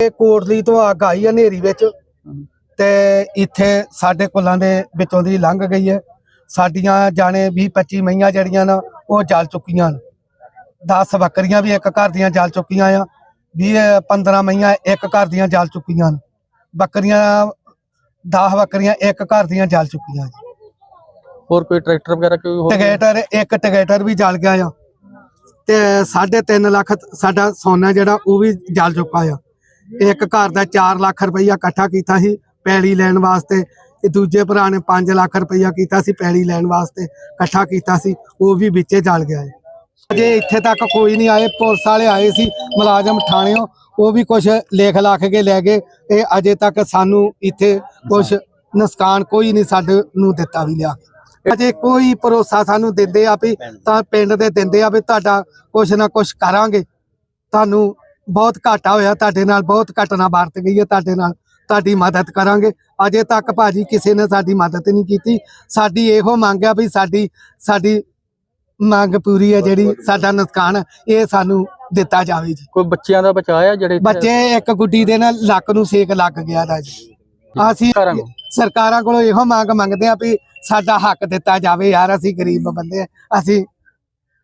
ਇਹ ਕੋਟਲੀ ਤੋਂ ਅੱਗ ਆਈ ਹੈ ਹਨੇਰੀ ਵਿੱਚ। ਤੇ ਇੱਥੇ ਸਾਡੇ ਕੁੱਲਾਂ ਦੇ ਵਿੱਚੋਂ ਦੀ ਲੰਘ ਗਈ ਹੈ। ਸਾਡੀਆਂ ਜਾਣੇ 20 25 ਮਈਆਂ ਜਿਹੜੀਆਂ ਨਾ ਉਹ ਜਲ ਚੁੱਕੀਆਂ ਨੇ। 10 ਬੱਕਰੀਆਂ ਵੀ ਇੱਕ ਘਰ ਦੀਆਂ ਜਲ ਚੁੱਕੀਆਂ ਆ। 20 15 ਮਈਆਂ ਇੱਕ ਘਰ ਦੀਆਂ ਜਲ ਚੁੱਕੀਆਂ ਨੇ। ਬੱਕਰੀਆਂ 10 ਬੱਕਰੀਆਂ ਇੱਕ ਘਰ ਦੀਆਂ ਜਲ ਚੁੱਕੀਆਂ ਨੇ। ਹੋਰ ਕੋਈ ਟਰੈਕਟਰ ਵਗੈਰਾ ਕੋਈ ਹੋਰ? ਟਿਕੇਟਰ ਇੱਕ ਟਿਕੇਟਰ ਵੀ ਜਲ ਗਿਆ ਆ। ਤੇ 3.5 ਲੱਖ ਸਾਡਾ ਸੋਨਾ ਜਿਹੜਾ ਉਹ ਵੀ ਜਲ ਚੁੱਕਾ ਆ। ਇੱਕ ਘਰ ਦਾ 4 ਲੱਖ ਰੁਪਈਆ ਇਕੱਠਾ ਕੀਤਾ ਸੀ ਪੈਲੀ ਲੈਣ ਵਾਸਤੇ ਤੇ ਦੂਜੇ ਭਰਾ ਨੇ 5 ਲੱਖ ਰੁਪਈਆ ਕੀਤਾ ਸੀ ਪੈਲੀ ਲੈਣ ਵਾਸਤੇ ਇਕੱਠਾ ਕੀਤਾ ਸੀ, ਉਹ ਵੀ ਵਿੱਚੇ ਜਲ ਗਿਆ ਹੈ ਅਜੇ ਇੱਥੇ ਤੱਕ ਕੋਈ ਨਹੀਂ ਆਏ, ਪੁਲਿਸ ਵਾਲੇ ਆਏ ਸੀ, ਮੁਲਾਜ਼ਮ ਥਾਣਿਓਂ, ਉਹ ਵੀ ਕੁਝ ਲੇਖ ਲੱਖ ਕੇ ਲੈ ਗਏ ਇਹ ਅਜੇ ਤੱਕ ਸਾਨੂੰ ਇੱਥੇ ਕੁਝ ਨੁਕਸਾਨ ਕੋਈ ਨਹੀਂ ਸਾਡੇ ਨੂੰ ਦਿੱਤਾ ਵੀ ਲਿਆ। ਅਜੇ ਕੋਈ ਭਰੋਸਾ ਸਾਨੂੰ ਦਿੰਦੇ ਆ ਵੀ ਤਾਂ ਪਿੰਡ ਦੇ ਦਿੰਦੇ ਆ ਵੀ ਤੁਹਾਡਾ ਕੁਛ ਨਾ ਕੁਛ ਕਰਾਂਗੇ, ਤੁਹਾਨੂੰ ਬਹੁਤ ਘਾਟਾ ਹੋਇਆ ਤੁਹਾਡੇ ਨਾਲ ਬਹੁਤ ਘਟਨਾ ਵਰਤ ਗਈ ਹੈ ਤੁਹਾਡੇ ਨਾਲ। ਤੁਹਾਡੀ ਮਦਦ ਕਰਾਂਗੇ। ਅਜੇ ਤੱਕ ਭਾਜੀ ਕਿਸੇ ਨੇ ਸਾਡੀ ਮਦਦ ਨਹੀਂ ਕੀਤੀ। ਸਾਡੀ ਇਹੋ ਮੰਗ ਆ ਵੀ ਸਾਡੀ ਸਾਡੀ ਮੰਗ ਪੂਰੀ ਹੈ ਜਿਹੜੀ ਸਾਡਾ ਨੁਕਸਾਨ ਹੈ, ਇਹ ਸਾਨੂੰ ਦਿੱਤਾ ਜਾਵੇ ਜੀ। ਕੋਈ ਬੱਚਿਆਂ ਦਾ ਬਚਾਇਆ ਜਿਹੜੇ ਬੱਚੇ ਇੱਕ ਗੁੱਡੀ ਦੇ ਨਾਲ ਲੱਕ ਨੂੰ ਸੇਕ ਲੱਗ ਗਿਆ ਦਾ ਜੀ। ਅਸੀਂ ਸਰਕਾਰਾਂ ਕੋਲੋਂ। ਇਹੋ ਮੰਗ ਮੰਗਦੇ ਆ ਵੀ ਸਾਡਾ ਹੱਕ ਦਿੱਤਾ ਜਾਵੇ ਯਾਰ ਅਸੀਂ ਗਰੀਬ ਬੰਦੇ ਅਸੀਂ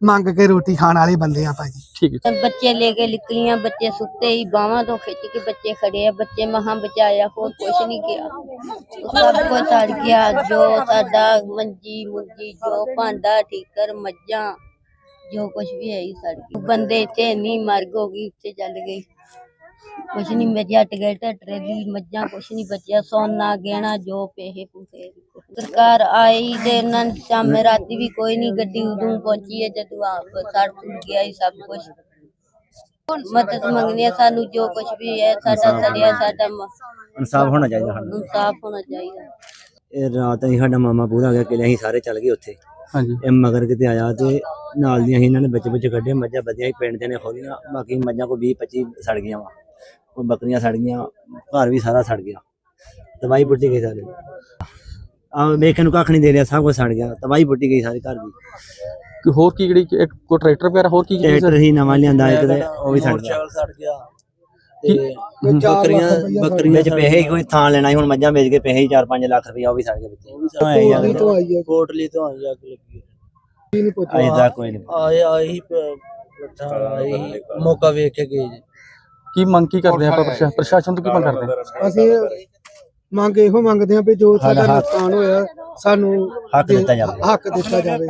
ਮੰਗ ਕੇ ਰੋਟੀ ਖਾਣ ਵਾਲੇ ਬੰਦੇ ਆ ਭਾਜੀ। ਠੀਕ ਹੈ। ਬੱਚੇ ਲੈ ਕੇ ਨਿਕਲੀਆਂ ਬੱਚੇ ਸੁੱਤੇ ਹੀ ਬਾਹਾਂ ਤੋਂ ਖਿੱਚ ਕੇ ਬੱਚੇ ਖੜੇ ਆ ਬੱਚੇ ਮਹਾਂ ਬਚਾਇਆ ਹੋਰ ਕੁਛ ਨਹੀਂ ਗਿਆ। ਸਭ ਕੁਝ ਸੜ ਗਿਆ ਜੋ ਸਾਡਾ ਮੰਜੀ ਮੁੰਜੀ ਜੋ ਭਾਂਡਾ ਠੀਕਰ ਮੱਝਾਂ ਜੋ ਕੁਝ ਵੀ ਹੈ ਹੀ ਸੜ ਗਿਆ। ਬੰਦੇ ਇੱਥੇ ਇੰਨੀ ਮਰਗ ਹੋ ਗਈ ਉੱਤੇ ਚੱਲ ਗਈ ਕੁਛ ਨਹੀਂ ਬਚਿਆ ਟਿਕਟ ਟਰੇਲੀ ਮੱਝਾਂ ਕੁਛ ਨਹੀਂ ਬਚਿਆ ਸੋਨਾ ਗਹਿਣਾ ਜੋ ਪੈਸੇ ਪੂਸੇ ਸਰਕਾਰ ਆਈ ਤੇ ਇਹਨਾਂ ਨੇ ਸ਼ਾਮੇ ਰਾਤੀ ਵੀ ਕੋਈ ਨਹੀਂ ਗੱਡੀ ਉਦੋਂ ਪਹੁੰਚੀ ਹੈ ਜਦੋਂ ਆਪ ਸੜ ਸੁੜ ਗਿਆ ਹੀ ਸਭ ਕੁਝ ਮਦਦ ਮੰਗਣੀ ਹੈ ਸਾਨੂੰ ਜੋ ਕੁਝ ਵੀ ਹੈ ਸਾਡਾ ਸੜਿਆ ਸਾਡਾ ਮ- ਇਨਸਾਫ ਹੋਣਾ ਚਾਹੀਦਾ ਸਾਨੂੰ। ਇਨਸਾਫ ਹੋਣਾ ਚਾਹੀਦਾ। ਇਹ ਰਾਤ ਅਸੀਂ ਸਾਡਾ ਮਾਮਾ ਪੂਰਾ ਹੋ ਗਿਆ ਕਿਲੇ ਅਸੀਂ ਸਾਰੇ ਚੱਲ ਗਏ ਉੱਥੇ। ਹਾਂਜੀ। ਇਹ ਮਗਰ ਕਿਤੇ ਆਇਆ ਤੇ ਨਾਲ ਦੀਆਂ ਅਸੀਂ ਇਹਨਾਂ ਨੇ ਬੱਚੇ ਬੱਚੇ ਕੱਢੇ ਮੱਝਾਂ ਬੱਧੀਆਂ ਸੀ ਪਿੰਡ ਦੇ ਨੇ ਖੋਲੀਆਂ ਬਾਕੀ ਮੱਝਾਂ ਕੋ 20 25 ਸੜ ਗਈਆਂ ਵਾ। ਕੋਈ ਬੱਕਰੀਆਂ ਸੜ ਗਈਆਂ ਘਰ ਵੀ ਸਾਰਾ ਸੜ ਗਿਆ। ਤਬਾਈ ਪੁੱਟੀ ਗਈ ਸਾਰੇ। ਆ ਵੇਖਣ ਨੂੰ ਕੱਖ ਨਹੀਂ ਦੇ ਰਿਹਾ ਸਭ ਕੁਝ ਸੜ ਗਿਆ ਤਬਾਈ ਪੁੱਟੀ ਗਈ ਸਾਰੇ ਘਰ ਦੀ। ਕੋਈ ਹੋਰ ਕੀ ਜਿਹੜੀ ਇੱਕ ਕੋਈ ਟਰੈਕਟਰ ਵਗੈਰਾ ਹੋਰ ਕੀ ਕੀ ਟਰੈਕਟਰ ਹੀ ਨਵਾਂ ਲਿਆਂਦਾ ਇੱਕ ਤੇ ਉਹ ਵੀ ਸੜ ਗਿਆ। ਸੜ ਗਿਆ। ਕੀ- ਬੱਕਰੀਆਂ ਬੱਕਰੀਆਂ ਵਿੱਚ ਪੈਸੇ ਹੀ ਕੋਈ ਥਾਂ ਲੈਣਾ ਸੀ ਹੁਣ ਮੱਝਾਂ ਵੇਚ ਕੇ ਪੈਸੇ ਹੀ 4-5 ਲੱਖ ਰੁਪਇਆ ਉਹ ਵੀ ਸੜ ਗਏ ਵਿੱਚ। ਕੋਟਲੀ ਤੋਂ ਆਈ ਹੈ ਕੋਟਲੀ ਤੋਂ ਆਈ ਅੱਗ ਲੱਗੀ। ਤੱਕ ਕੋਈ ਨਹੀਂ ਆਏ ਆਈ ਆਈ ਮੌਕਾ ਵੇਖ ਕੇ ਗਏ ਜੀ। ਕੀ ਮੰਗ ਕੀ ਕਰਦੇ ਆਪਾਂ ਪ੍ਰਸ਼ਾ- ਪ੍ਰਸ਼ਾਸਨ ਤੋਂ ਕੀ ਮੰਗ ਕਰਦੇ? ਅਸੀਂ ਮੰਗ ਇਹੋ ਮੰਗਦੇ ਆ ਵੀ ਜੋ ਸਾਡਾ ਨੁਕਸਾਨ ਹੋਇਆ ਸਾਨੂੰ ਹੱਕ ਦਿੱਤਾ ਜਾਵੇ। ਹੱਕ ਦਿੱਤਾ ਜਾਵੇ।